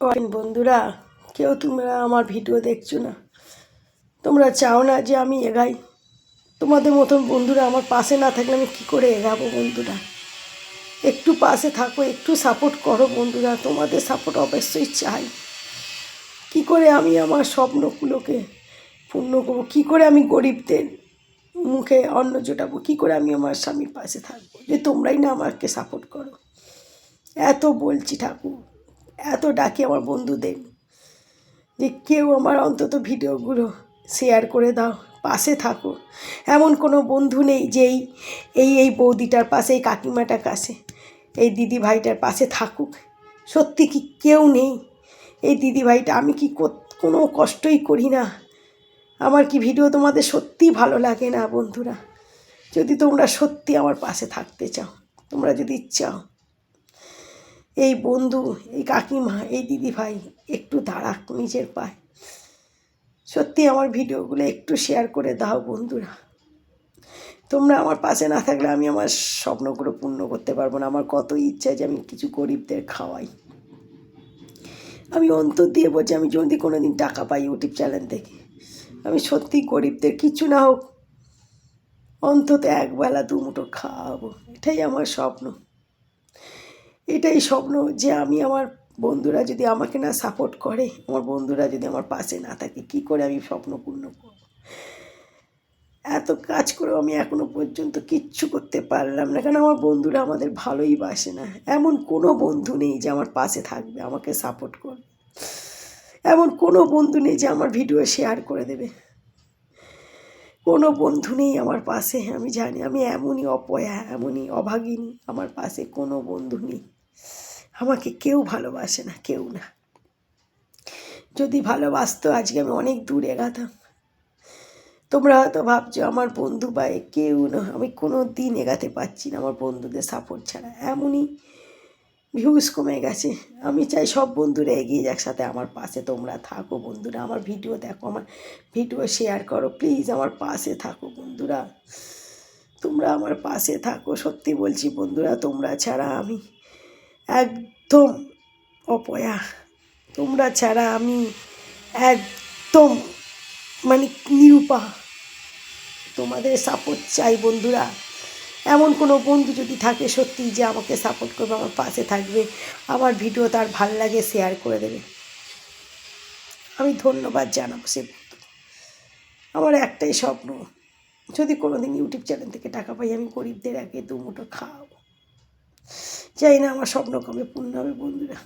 বন্ধুরা, কেউ তোমরা আমার ভিডিও দেখছ না। তোমরা চাও না যে আমি এগাই। তোমাদের মতন বন্ধুরা আমার পাশে না থাকলে আমি কী করে এগাবো বন্ধুরা? একটু পাশে থাকো, একটু সাপোর্ট করো বন্ধুরা। তোমাদের সাপোর্ট অবশ্যই চাই। কী করে আমি আমার স্বপ্নগুলোকে পূর্ণ করব? কী করে আমি গরিবদের মুখে অন্ন জোটাবো? কী করে আমি আমার স্বামীর পাশে থাকব? যে তোমরাই না আমাকে সাপোর্ট করো। এত বলছি ঠাকুর। এত ডাকি আমার বন্ধুদের যে কেউ আমার অন্তত ভিডিওগুলো শেয়ার করে দাও, পাশে থাকো। এমন কোনো বন্ধু নেই যেই এই এই বৌদিটার পাশে, এই কাকিমাটার কাছে, এই দিদি ভাইটার পাশে থাকুক। সত্যি কি কেউ নেই? এই দিদি ভাইটা আমি কি, কোনো কষ্টই করি না। আমার কি ভিডিও তোমাদের সত্যিই ভালো লাগে না বন্ধুরা? যদি তোমরা সত্যি আমার পাশে থাকতে চাও, তোমরা যদি চাও এই বন্ধু, এই কাকিমা, এই দিদি ভাই একটু দাঁড়াক নিজের পায়। সত্যি আমার ভিডিওগুলো একটু শেয়ার করে দাও বন্ধুরা। তোমরা আমার পাশে না থাকলে আমি আমার স্বপ্নগুলো পূর্ণ করতে পারব না। আমার কত ইচ্ছা যে আমি কিছু গরিবদের খাওয়াই। আমি অন্তর দিয়ে বলছি, আমি যদি কোনো দিন টাকা পাই ইউটিউব চ্যানেল থেকে। আমি সত্যি গরিবদের কিছু না হোক, অন্তত একবেলা দু মুঠো খাওয়াবো। এটাই আমার স্বপ্ন। এটাই স্বপ্ন যে আমি আমার বন্ধুরা যদি আমাকে না সাপোর্ট করে, আমার বন্ধুরা যদি আমার পাশে না থাকে, কি করে আমি স্বপ্ন পূর্ণ করব? এত কাজ করেও আমি এখনও পর্যন্ত কিচ্ছু করতে পারলাম না। কারণ আমার বন্ধুরা আমাদের ভালোই বাসে না। এমন কোনো বন্ধু নেই যে আমার পাশে থাকবে, আমাকে সাপোর্ট করবে। এমন কোনো বন্ধু নেই যে আমার ভিডিও শেয়ার করে দেবে। কোনো বন্ধু নেই আমার পাশে, আমি জানি, আমি এমনই অপয়া, এমনই অভাগিনী, আমার পাশে কোনো বন্ধু নেই। আমাকে কেউ ভালোবাসে না, কেউ না। যদি ভালোবাসতো, আজকে আমি অনেক দূরে এগাতাম। তোমরা হয়তো ভাবছ, আমার বন্ধু বা কেউ না। আমি কোনো দিন এগাতে পারছি না, আমার বন্ধুদের সাপোর্ট ছাড়া। এমনই ভিউজ কমে গেছে। আমি চাই সব বন্ধুরা এগিয়ে যাক, সাথে আমার পাশে তোমরা থাকো বন্ধুরা। আমার ভিডিও দেখো, আমার ভিডিও শেয়ার করো। প্লিজ আমার পাশে থাকো বন্ধুরা। তোমরা আমার পাশে থাকো। সত্যি বলছি বন্ধুরা, তোমরা ছাড়া আমি একদম অপয়া। তোমরা ছাড়া আমি একদম মানে নিরূপা তোমাদের সাপোর্ট চাই বন্ধুরা। এমন কোনো বন্ধু যদি থাকে সত্যি যে আমাকে সাপোর্ট করবে, আমার পাশে থাকবে, আমার ভিডিও তার ভালো লাগে শেয়ার করে দেবে। আমি ধন্যবাদ জানাব সে বন্ধু আমার একটাই স্বপ্ন, যদি কোনো দিন ইউটিউব চ্যানেল থেকে টাকা পাই, আমি গরিবদের একে দু মুঠো খাওয়াবো। চাই না আমার স্বপ্ন কবে পূর্ণ হবে বন্ধুরা।